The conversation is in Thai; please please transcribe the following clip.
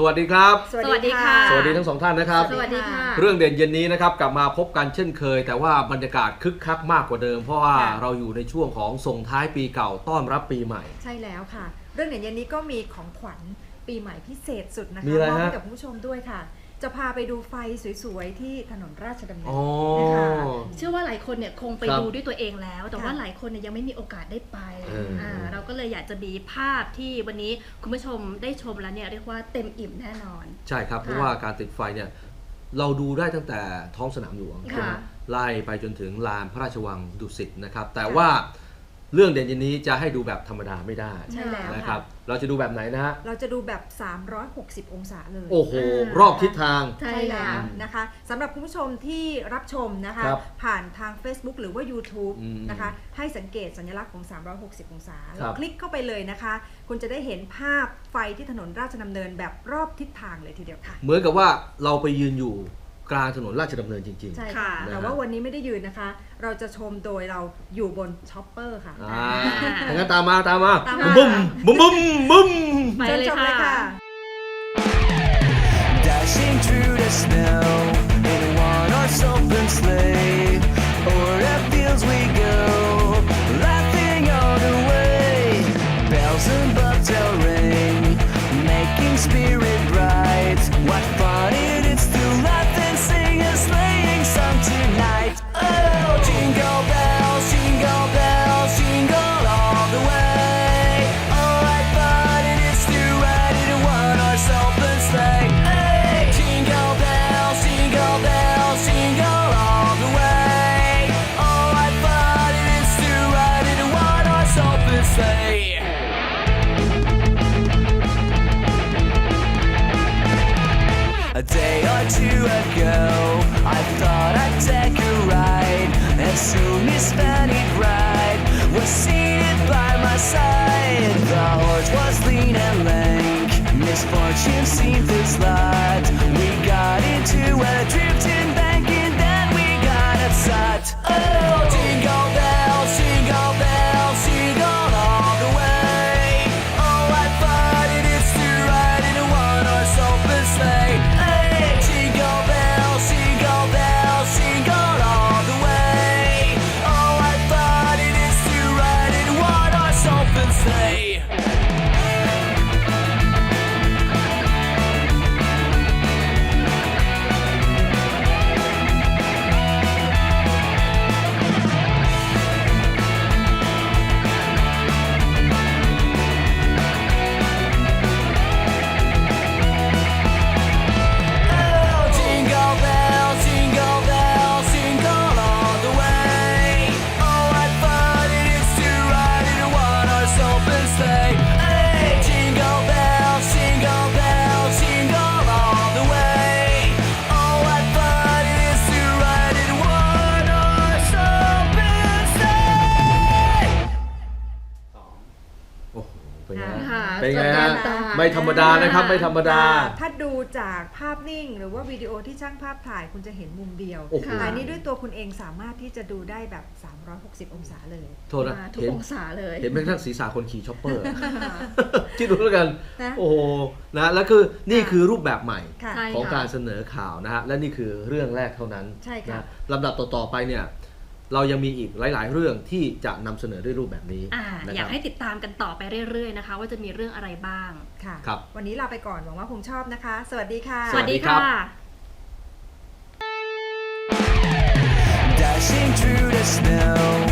สวัสดีครับ สวัสดีค่ะ สวัสดีทั้งสองท่านนะครับ สวัสดีค่ะ เรื่องเด่นเย็นนี้นะครับกลับมาพบกันเช่นเคย แต่ว่าบรรยากาศคึกคักมากกว่าเดิม เพราะว่าค่ะเราอยู่ในช่วงของส่งท้ายปีเก่าต้อนรับปีใหม่ ใช่แล้วค่ะ เรื่องเด่นเย็นนี้ก็มีของขวัญปีใหม่พิเศษสุดนะคะมีอะไรมอบให้ฮะกับคุณผู้ชมด้วยค่ะ จะพาไปดูไฟสวยๆ ที่ถนนราชดำเนินอ๋อนะคะเชื่อว่าหลายคนเนี่ยคงไปครับดูด้วยตัวเองแล้ว แต่ว่าค่ะหลายคนเนี่ยยังไม่มีโอกาสได้ไปเอออ่าเราก็เลยอยากจะมีภาพที่วันนี้คุณผู้ชมได้ชมแล้วเนี่ยเรียกว่าเต็มอิ่มแน่นอน ใช่ครับค่ะเพราะว่าการติดไฟเนี่ยเราดูได้ตั้งแต่ท้องสนามหลวงค่ะใช่ไหมไล่ไปจนถึงลานพระราชวังดุสิตนะครับ แต่ว่า เรื่องเด่นเย็นนี้จะให้ดูแบบธรรมดาไม่ได้ใช่แล้วนะครับค่ะเราจะดูแบบไหนนะฮะเราจะดูแบบ 360 องศาเลย โอ้โหอ่ารรอบทิศทาง ใช่ใช่แล้แล้วว นะคะสำหรับคุณผู้ชมที่รับชมนะคะ ครับผ่านทาง Facebook หรือว่า YouTube อืมนะคะ ให้สังเกตสัญลักษณ์ของ 360 องศาครัแล้วบคลิกเข้าไปเลยนะคะ คุณจะได้เห็นภาพไฟที่ถนนราชดำเนินแบบรอบทิศทางเลยทีเดียวค่ะ เหมือนกับว่าเราไปยืนอยู่ กลางถนนราชดำเนินจริง ใช่ค่ะค่ะแต่ว่าวันนี้ไม่ได้ยืนนะคะ เราจะชมโดยเราอยู่บนช็อปเปอร์ค่ะ ๆอ่าถ้างั้นตามมาตามมาตามมา บุ้มบุ้มบุ้มบุ้ม ไปเชิญเลยชมเลยค่ะ ค่ะ Dashing through the snow Misfortune seemed to slide. We got into a drifting bank and then we got upset. Oh, jingle bells, jingle bells, jingle all the way. Oh, what fun it is to ride in a one-horse open sleigh. Hey, jingle bells, jingle bells, jingle all the way. Oh, what fun it is to ride in a one-horse open sleigh. เป็นไงตรฮะงตาไม่ธรรมดานะครับ ไม่ธรรมดา ถ้าดูจากภาพนิ่ง หรือว่าวิดีโอที่ช่างภาพถ่ายคุณจะเห็นมุมเดียวโอ้โห แต่อันนี้ด้วยตัวคุณเองสามารถที่จะดูได้แบบ 360 องศาเลย โทษนะมาทุกเห็นองศาเลย เห็นแม้กระทั่งศีรษะคนขี่ช็อปเปอร์คิดดูแล้วกัน นะ โอ้โหนะแล้วคือนี่คือรูปแบบใหม่ ค่ะ ใช่ ของค่ะ การเสนอข่าวนะฮะและนี่คือเรื่องแรกเท่านั้นใช่ค่ะนะลำดับต่อๆไปเนี่ย เรายังมีอีกหลาย ๆ เรื่องที่จะนำเสนอด้วยรูปแบบนี้อ่านะอคยารักบให้ติดตามกันต่อไปเรื่อย ๆ นะคะ ว่าจะมีเรื่องอะไรบ้างค่ะครับ วันนี้ลาไปก่อนหวังว่าคงชอบนะคะ สวัสดีค่ะสสวัวัสสดีดีครัค่ะบ Dashing through the snow